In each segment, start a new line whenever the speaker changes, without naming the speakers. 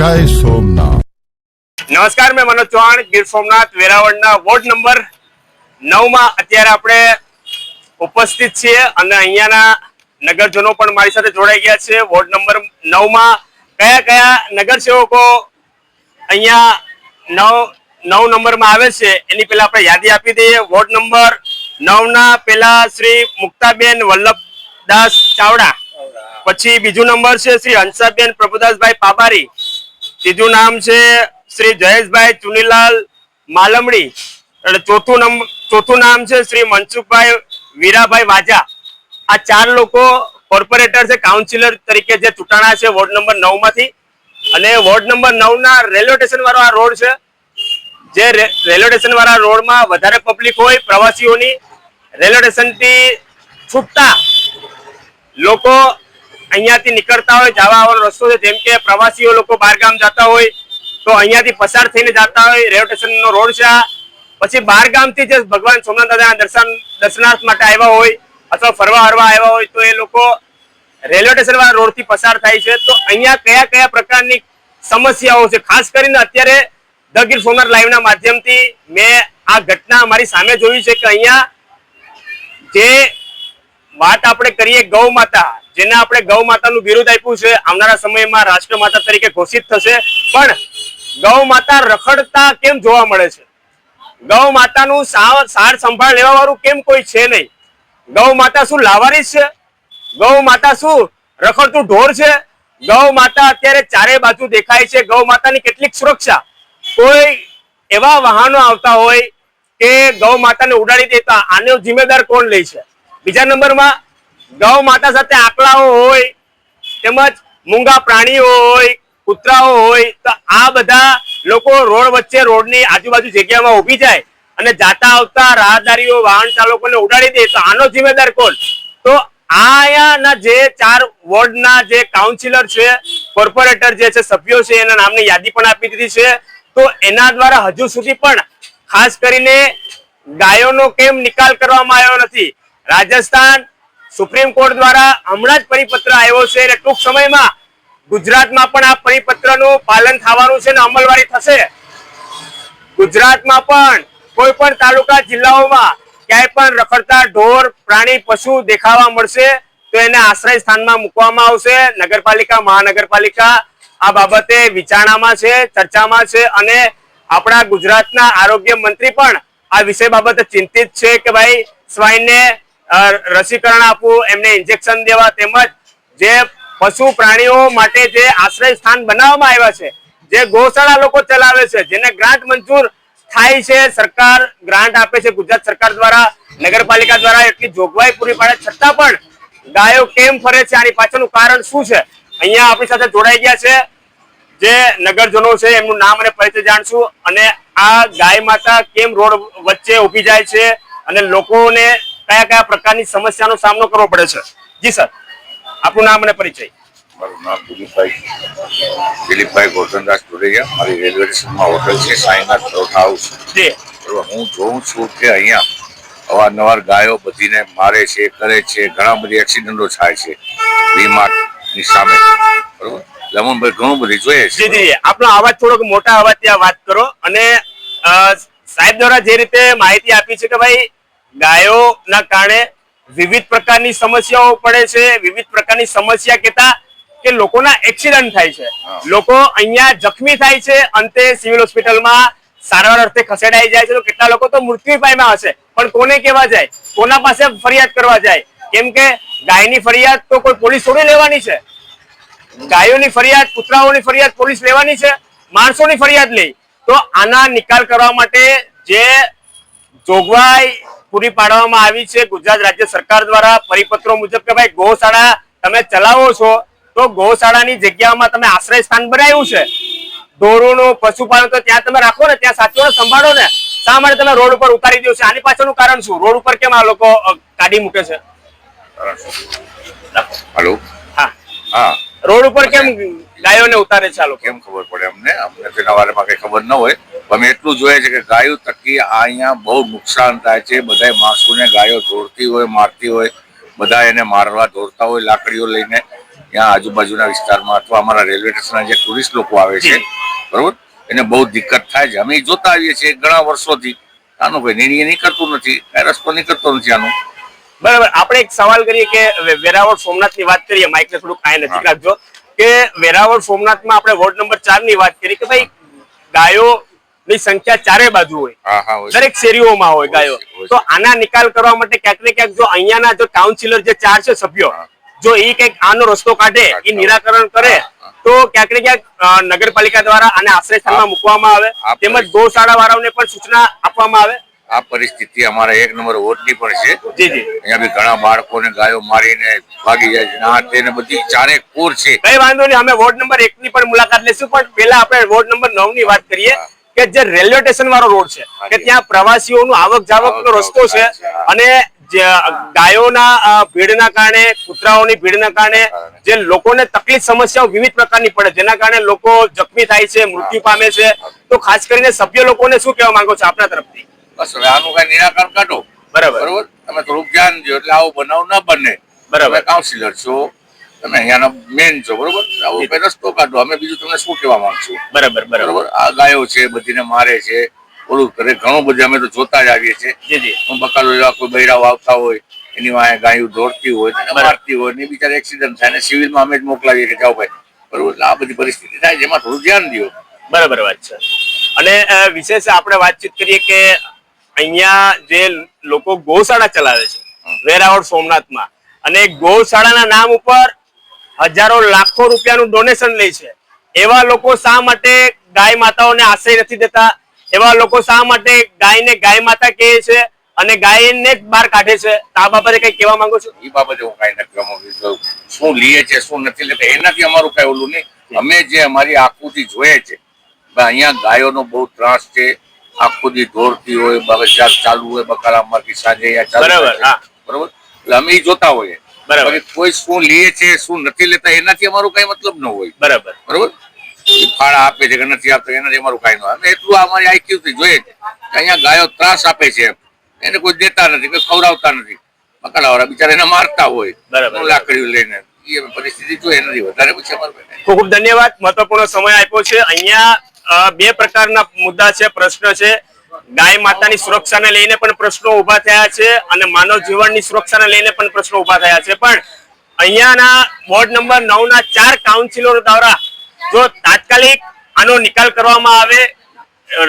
જય સોમનાથ.
નમસ્કાર, મેં મનોજ ચૌહાણ, ગીર સોમનાથ, વેરાવળના વોર્ડ નંબર નવમાં અત્યારે આપણે ઉપસ્થિત છીએ અને અહીંયાના નગરજનો પણ મારી સાથે જોડાઈ ગયા છે. વોર્ડ નંબર નવમાં કયા કયા નગરસેવકો અહીંયા નવ નવ નંબરમાં આવે છે, એની પહેલા આપણે યાદી આપી દઈએ. વોર્ડ નંબર નવના પહેલા શ્રી મુક્તાબેન વલ્લભદાસ ચાવડા, પછી બીજું નંબર છે શ્રી હંસાબેન પ્રભુદાસભાઈ પાબારી ત્રીજું નામ છે શ્રી જયેશભાઈ ચુનીલાલ માલમડી અને ચોથું નામ ચોથું નામ છે શ્રી મનસુખભાઈ વીરાભાઈ વાજા. આ ચાર લોકો કોર્પોરેટર છે, કાઉન્સિલર તરીકે જે ચૂંટાણા છે વોર્ડ નંબર નવમાંથી અને વોર્ડ નંબર નવ ના રેલવે સ્ટેશન વાળો આ રોડ છે. જે રેલવે સ્ટેશન વાળા રોડમાં વધારે પબ્લિક હોય પ્રવાસીઓની, રેલવે સ્ટેશનથી છૂટતા લોકો અહીંયાથી નીકળતા હોય, જવા આવવાનો રસ્તો છે, જેમ કે પ્રવાસીઓ લોકો બહાર ગામ જતા હોય, તો અહીંયાથી પસાર થઈને જતા હોય, રેલવે સ્ટેશન નો રોડ છે પછી બહાર ગામથી જે ભગવાન સોમનાથ દાદાના દર્શન, દર્શનાર્થ માટે આવ્યા હોય, અથવા ફરવા હરવા આવ્યા હોય, તો એ લોકો રેલવે સ્ટેશન વાળા રોડથી પસાર થાય છે. તો અહીંયા કયા કયા પ્રકારની સમસ્યાઓ છે? ખાસ કરીને અત્યારે ધ ગીર સોમનાથ લાઈવ ના માધ્યમથી મેં આ ઘટના મારી સામે જોઈ છે કે અહીંયા જે વાત આપણે કરીએ ગૌ માતા. જેને આપણે ગૌ માતાનું બિરુદ આપ્યું છે, આવનારા સમયમાં રાષ્ટ્ર માતા તરીકે ઘોષિત થશે. પણ ગૌ માતા રખડતા કેમ જોવા મળે છે? ગૌ માતાનું સાર સંભાળ લેવા વાળું કેમ કોઈ છે નહીં? ગૌ માતા શું લાવારી છે? ગૌ માતા શું રખડતું ઢોર છે? ગૌ માતા અત્યારે ચારે બાજુ દેખાય છે. ગૌ માતાની કેટલીક સુરક્ષા. કોઈ એવા વાહનો આવતા હોય કે ગૌ માતાને ઉડાડી દેતા, આનો જિમ્મેદાર કોણ લે છે? બીજા નંબરમાં ગૌ માતા સાથે આકલાઓ હોય, તેમજ મૂંગા પ્રાણીઓ હોય, કૂતરાઓ હોય, તો આ બધા લોકો રોડ વચ્ચે રોડની આજુબાજુ જગ્યામાં ઊભી જાય અને જાતા આવતા રાહદારીઓ, વાહન ચાલકોને ઉડાડી દે, તો આનો જિમ્મેદાર કોણ? તો આયાના જે ચાર વોર્ડના જે કાઉન્સિલર છે કોર્પોરેટર જે છે, સભ્યો છે, એના નામની યાદી પણ આપી દીધી છે. તો એના દ્વારા હજુ સુધી પણ ખાસ કરીને ગાયોનો કેમ નિકાલ કરવામાં આવ્યો નથી? રાજસ્થાન સુપ્રીમ કોર્ટ દ્વારા હમણાં જ પરિપત્ર આવ્યો છે અને ટૂંક સમયમાં ગુજરાતમાં પણ આ પરિપત્રનું પાલન થવાનું છે અને અમલવારી થશે. ગુજરાતમાં પણ કોઈ પણ તાલુકા જિલ્લાઓમાં ક્યાંય પણ રખડતા ઢોર, પ્રાણી, પશુ દેખાવા મળશે તો એને આશ્રય સ્થાનમાં મૂકવામાં આવશે. નગરપાલિકા, મહાનગરપાલિકા આ બાબતે વિચારણામાં છે, ચર્ચામાં છે અને આપણા ગુજરાતના આરોગ્ય મંત્રી પણ આ વિષય બાબતે ચિંતિત છે કે ભાઈ સ્વાઈનને રસીકરણ આપવું, એમને ઇન્જેક્શન દેવા તેમજ જે પશુ પ્રાણીઓ માટે જે આશ્રય સ્થાન બનાવવામાં આવ્યા છે, જે ગૌશાળા લોકો ચલાવે છે, જેને ગ્રાન્ટ મંજૂર થાય છે, સરકાર ગ્રાન્ટ આપે છે, ગુજરાત સરકાર દ્વારા, નગરપાલિકા દ્વારા એટલી જોગવાઈ પૂરી પાડે, છતાં પણ ગાયો કેમ ફરે છે, આની પાછળનું કારણ શું છે, અહીંયા આપણી સાથે જોડાઈ ગયા છે, જે નગરજનો છે, એમનું નામ અને પરિચય જાણશું, અને આ ગાય માતા કેમ રોડ વચ્ચે ઊભી જાય છે, અને લોકોને કયા કયા પ્રકારની સમસ્યાનો સામનો કરવો પડે છે? જી સર. આપનું નામ અને પરિચય.
મારું નામ દિલીપભાઈ દિલીપભાઈ ગોરધનદાસ જોડેયા મારી રેલવે સ્ટેશનમાં હોટલ છે સાંઈનાથ પરોઠા હાઉસ.
જી.
બરોબર હું જોઉં છું કે અહીંયા અવારનવાર ગાયો બધીને મારે છે કરે છે ઘણા બધી એક્સિડન્ટો થાય છે વીમાની સામે. બરોબર? લમનભાઈ ઘણું બધી જોઈએ
જી
છે
જી. આપનો અવાજ થોડોક મોટા અવાજથી આ વાત કરો અને સાહેબ દ્વારા જે રીતે માહિતી આપી છે કે ભાઈ ગાયોના કારણે વિવિધ પ્રકારની સમસ્યાઓ પડે છે. વિવિધ પ્રકારની સમસ્યા કેતા કે લોકોના એક્સિડન્ટ થાય છે. લોકો અહીંયા જખમી થાય છે. અંતે સિવિલ હોસ્પિટલમાં સારવાર અર્થે ખસેડાઈ જાય છે. તો કેટલા લોકો તો મૃત્યુ પામ્યા હશે. પણ કોને કેવા જાય? કોના પાસે ફરિયાદ કરવા જાય? કેમ કે ગાયની ફરિયાદ તો કોઈ પોલીસ થોડી લેવાની છે. ગાયોની ફરિયાદ કૂતરાઓની ફરિયાદ પોલીસ લેવાની છે. માણસોની ફરિયાદ લઈ. તો આના નિકાલ કરવા માટે જે જોગવાઈ પૂરી પાડવામાં આવી છે. ગુજરાત રાજ્ય સરકાર દ્વારા પરિપત્રો મુજબ કે ભાઈ ગૌશાળા તમે ચલાવો છો તો ગૌશાળાની જગ્યામાં તમે આશ્રય સ્થાન બનાવ્યું છે. ઢોરોનું પશુપાલન તો ત્યાં તમે રાખો ને ત્યાં સાચવો ને સંભાળો ને. શા માટે તમે રોડ ઉપર ઉતારી દો છો? આની પાછળનું કારણ શું? રોડ ઉપર કેમ આ લોકો કાઢી મૂકે છે?
હેલો?
હા.
હા.
રોડ ઉપર કેમ ગાયોને ઉતારે છે આ લોકો.
કેમ ખબર પડે અમને? અમને તેના બારેમાં કઈ ખબર ન હોય. અમે એટલું જોઈએ છે કે ગાયો તકી આ અહીંયા બહુ નુકસાન થાય છે. બધા માણસોને ગાયો દોડતી હોય મારતી હોય. બધા એને મારવા દોડતા હોય લાકડીઓ લઈને. ત્યાં આજુબાજુના વિસ્તારમાં અથવા અમારા રેલવે સ્ટેશનના જે ટુરિસ્ટ લોકો આવે છે બરોબર? એને બહુ દિક્કત થાય છે. અમે જોતા આવીએ છીએ ઘણા વર્ષોથી. આનું કોઈ નિર્ણય નહીં કરતું નથી. કઈ રસ્તો નહીં કરતો નથી આનું.
બરાબર. આપણે એક સવાલ કરીએ કે વેરાવળ સોમનાથની વાત કરીએ. માઇક ને થોડુંક આ નથી રાખજો. કે વેરાવળ સોમનાથમાં આપણે વોર્ડ નંબર ચારની વાત કરી કે ભાઈ ગાયો ની સંખ્યા ચારે બાજુ હોય. દરેક શેરીઓમાં હોય ગાયો. તો આના નિકાલ કરવા માટે ક્યાંક ને ક્યાંક જો અહીંયાના જો કાઉન્સિલર જે ચાર છે સભ્યો જો એ કંઈક આનો રસ્તો કાઢે એ નિરાકરણ કરે. તો ક્યાંક ને ક્યાંક નગરપાલિકા દ્વારા આને આશ્રય સ્થાનમાં મૂકવામાં આવે. તેમજ ગૌશાળા વાળાઓને પણ સૂચના આપવામાં આવે.
આ પરિસ્થિતિ અમારા એક નંબર વોર્ડની પણ છે. અહીંયા બી ઘણા બાળકોને ગાયો મારીને ભાગી જાય છે. આ તેને બધી ચારે કોર છે.
કઈ વાંધો નહીં અમે વોર્ડ નંબર એક ની પણ મુલાકાત લેશું. પણ પેલા આપણે વોર્ડ નંબર નવની વાત કરીએ કે જે રેલવે સ્ટેશન વાળો રોડ છે કે ત્યાં પ્રવાસીઓનું આવક જાવક નો રસ્તો છે. અને ગાયોના ભીડના કારણે કૂતરાઓની ભીડના કારણે
કારણે.
જે. લોકોને તકલીફ સમસ્યાઓ વિવિધ પ્રકારની પડે જેના કારણે લોકો જખમી થાય છે મૃત્યુ પામે છે. તો ખાસ કરીને સભ્ય લોકોને શું કહેવા માંગો છો આપના તરફથી?
બસ હવે આનું કઈ નિરાકરણ કાઢો.
બરાબર.
બરોબર? તમે થોડુંક ધ્યાન દો એટલે આવો બનાવ ના બને.
બરાબર.
કાઉન્સિલર છો તમે અહીંયાના મેન છો બરોબર? આવો કઈ રસ્તો કાઢો. અમે બીજું તમને શું કહેવા માંગશું?
બરાબર બરાબર.
આ ગાયો છે બધીને મારે છે. ઓલું કરે ઘણું બધું અમે તો જોતા જ આવીએ છીએ.
જે જી.
હું બકાલો એવા કોઈ બૈરાઓ આવતા હોય એની વાંહે ગાયું દોડતી હોય. મારતી હોય ને બિચારા એક્સિડન્ટ થાય ને સિવિલમાં અમે જ મોકલાવીએ કે જાઓ ભાઈ. બરોબર? એટલે આ બધી પરિસ્થિતિ થાય એમાં થોડું ધ્યાન દો
બરાબર વાત છે. અને વિશેષ આપણે વાતચીત કરીએ કે અહીંયા જે લોકો ગૌશાળા ચલાવે છે વેરાવળ સોમનાથમાં. અને ગૌશાળાના નામ ઉપર હજારો લાખો રૂપિયાનું ડોનેશન લે છે. એવા લોકો શા માટે ગાય માતાઓને આશ્રય નથી દેતા? એવા લોકો શા માટે ગાયને ગાય માતા કહે છે અને ગાયને જ બહાર કાઢે છે? આ બાબતે કઈ કહેવા માંગો છો?
એ બાબતે હું કઈ નથી કહેવા શું લીએ છે, શું નથી લેતા, એનાથી અમારું કઈ ઓલું નહીં. અમે જે અમારી આકૃતિ જોઈએ છે અહીંયા ગાયોનો બહુ ત્રાસ છે આખું દી ઢોરતી હોય બજાર ચાલુ હોય માર્કેટ સાંજે
બરાબર, હા.
બરાબર? એટલે અમે જોતા હોઈએ.
બરાબર.
કોઈ શું લે છે શું નથી લેતા એનાથી અમારું કઈ મતલબ ન હોય.
બરાબર.
બરાબર? ફાળા આપે છે કે નથી આપતા એનાથી અમારું કાંઈ ન હોય. એટલું અમારી આઈક્યુ થી જોઈએ છે કે અહીંયા ગાયો ત્રાસ આપે છે. એને કોઈ દેતા નથી કોઈ ખવડાવતા નથી. બકાલાવાળા બિચારા એને મારતા હોય.
બરાબર.
લાકડીઓ લઈને. પરિસ્થિતિ જોઈએ નથી વધારે પછી અમારું
ખૂબ ખૂબ ધન્યવાદ. મહત્વપૂર્ણ સમય આપ્યો છે. અહીંયા બે પ્રકારના મુદ્દા છે, પ્રશ્ન છે. ગાય માતાની સુરક્ષાને લઈને પણ પ્રશ્નો ઊભા થયા છે અને માનવ જીવનની સુરક્ષાને લઈને પણ પ્રશ્નો ઊભા થયા છે. પણ અહીંયાના વોર્ડ નંબર નવ ના ચાર કાઉન્સિલરો દ્વારા જો તાત્કાલિક આનો નિકાલ કરવામાં આવે,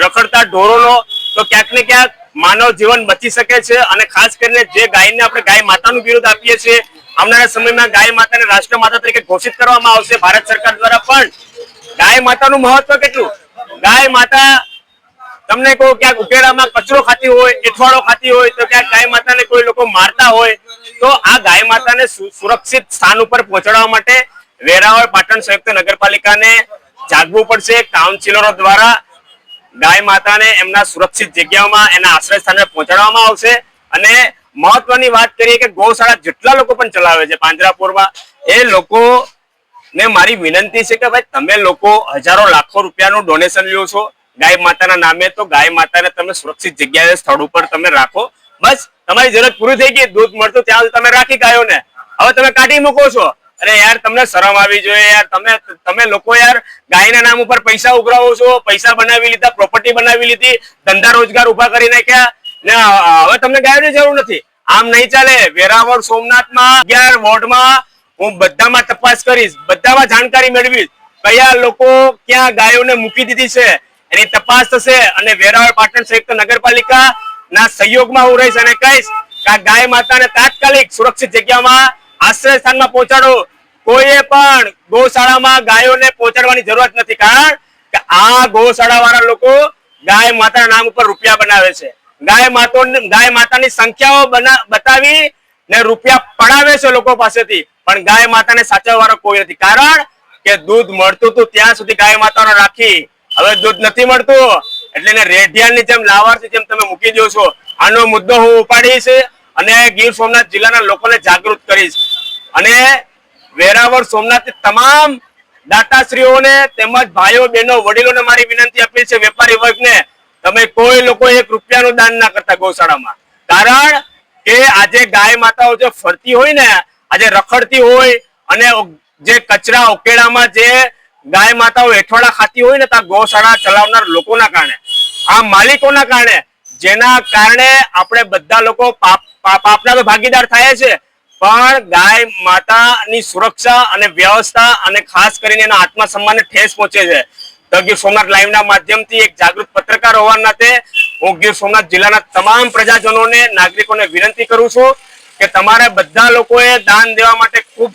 રખડતા ઢોરોનો, તો ક્યાંક ને ક્યાંક માનવ જીવન બચી શકે છે અને ખાસ કરીને જે ગાયને આપણે ગાય માતાનું વિરોધ આપીએ છીએ, આવનારા સમયમાં ગાય માતાને રાષ્ટ્ર માતા તરીકે ઘોષિત કરવામાં આવશે. ભારત સરકાર દ્વારા પણ ગાય માતાનું મહત્વ કેટલું? ગાય માતા તમને કહું ક્યાંક ઉકેડામાં કચરો ખાતી હોય, એઠવાડો ખાતી હોય, તો ક્યાંક ગાય માતાને કોઈ લોકો મારતા હોય, તો આ ગાય માતાને સુરક્ષિત સ્થાન ઉપર પહોંચાડવા માટે વેરાવળ પાટણ સંયુક્ત નગરપાલિકાને જાગવું પડશે. કાઉન્સિલરો દ્વારા ગાય માતાને એમના સુરક્ષિત જગ્યાઓમાં, એના આશ્રય સ્થાને પહોંચાડવામાં આવશે. અને મહત્વની વાત કરીએ કે ગૌશાળા જેટલા લોકો પણ ચલાવે છે પાંજરાપુરમાં એ લોકો ને મારી વિનંતી છે કે ભાઈ તમે લોકો હજારો લાખો રૂપિયાનું ડોનેશન લ્યો છો. ગાય માતાના નામે તો ગાય માતાને તમે સુરક્ષિત જગ્યાએ સ્થળ ઉપર તમે રાખો. બસ, તમારી જરૂરત પૂરી થઈ ગઈ, દૂધ મળતું ત્યાં તમે રાખી ગાયો ને. હવે તમે કાઢી મૂકો છો. અરે યાર, તમને શરમ આવી જોઈએ યાર. તમે તમે લોકો યાર ગાયના નામ ઉપર પૈસા ઉઘરાવો છો. પૈસા બનાવી લીધા પ્રોપર્ટી બનાવી લીધી, ધંધા રોજગાર ઊભા કરી નાખ્યા. ને હવે તમને ગાયોની જરૂર નથી. આમ નહીં ચાલે. વેરાવળ સોમનાથમાં, અગિયાર વોર્ડમાં હું બધામાં તપાસ કરીશ, બધામાં જાણકારી મેળવીશ કયા લોકો ક્યાં ગાયોને મૂકી દીધી છે. એની તપાસ થશે અને વેરાવળ પાટણ સંયુક્ત નગરપાલિકા ના સહયોગમાં હું રહીશ અને કહીશ કે આ ગાય માતાને તાત્કાલિક સુરક્ષિત જગ્યામાં આશ્રય સ્થાનમાં પહોંચાડો. કોઈએ પણ ગૌશાળામાં ગાયોને પહોંચાડવાની જરૂરત નથી કારણ કે આ ગૌશાળા વાળા લોકો ગાય માતાના નામ ઉપર રૂપિયા બનાવે છે. ગાય માતો ગાય માતાની સંખ્યાઓ બતાવી ને રૂપિયા પડાવે છે લોકો પાસેથી. પણ ગાય માતાને સાચવવાનો કોઈ નથી. કારણ કે દૂધ મળતું હતું ત્યાં સુધી ગાય માતાનો રાખી. હવે દૂધ નથી મળતું. એટલે રેઢિયાની જેમ લાવારથી જેમ તમે મૂકી દો છો. આનો મુદ્દો હું ઉપાડીશ અને ગીર સોમનાથ જિલ્લાના લોકોને જાગૃત કરીશ. અને વેરાવળ સોમનાથ તમામ દાતાશ્રીઓને તેમજ ભાઈઓ, બહેનો, વડીલોને મારી વિનંતી અપીલ છે વેપારી વર્ગને, તમે કોઈ લોકો એક રૂપિયાનું દાન ના કરતા ગૌશાળામાં. કારણ કે આજે ગાય માતાઓ જે ફરતી હોય ને, આજે રખડતી હોય અને જે કચરા ઉકેડામાં જે ગાય માતાઓ હેઠવાડા ખાતી હોય ને ત્યાં ગૌશાળા ચલાવનાર લોકોના કારણે. આ માલિકોના કારણે, જેના કારણે આપણે બધા લોકો પાપ, પાપ- પાપના તો ભાગીદાર થાય છે, પણ ગાય માતાની સુરક્ષા અને વ્યવસ્થા અને ખાસ કરીને એના આત્મસન્માનને ઠેસ પહોંચે છે. તો ગીર સોમનાથ લાઈવના માધ્યમથી એક જાગૃત પત્રકાર હોવાના હું ગીર સોમનાથ જિલ્લાના તમામ પ્રજાજનોને, નાગરિકોને વિનંતી કરું છું કે તમારે બધા લોકોએ દાન દેવા માટે ખૂબ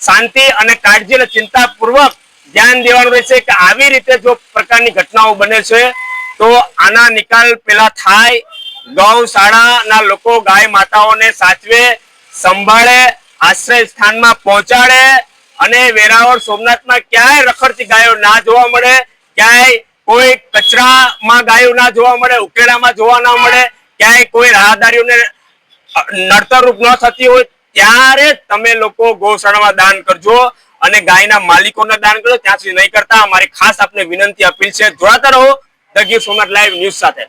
શાંતિ અને કાળજી અને ચિંતાપૂર્વક ધ્યાન દેવાનું રહેશે કે આવી રીતે જો પ્રકારની ઘટનાઓ બને છે, તો આના નિકાલ પેલા થાય ગૌશાળાના લોકો ગાય માતાઓને સાચવે, સંભાળે, આશ્રય સ્થાનમાં પહોંચાડે અને વેરાવળ સોમનાથમાં ક્યાંય રખડતી ગાયો ના જોવા મળે, ક્યાંય કોઈ કચરામાં ગાયો ના જોવા મળે, ઉકેડામાં જોવા ના મળે, ક્યાંય કોઈ રાહદારીઓને નડતરરૂપ ન થતી હોય, ત્યારે તમે લોકો ગૌશાળામાં દાન કરજો અને ગાયના માલિકોને દાન કરજો ત્યાં સુધી નહીં કરતા. અમારી ખાસ આપને વિનંતી અપીલ છે. જોડાતા રહો. The Gir Somnath live news સાથે.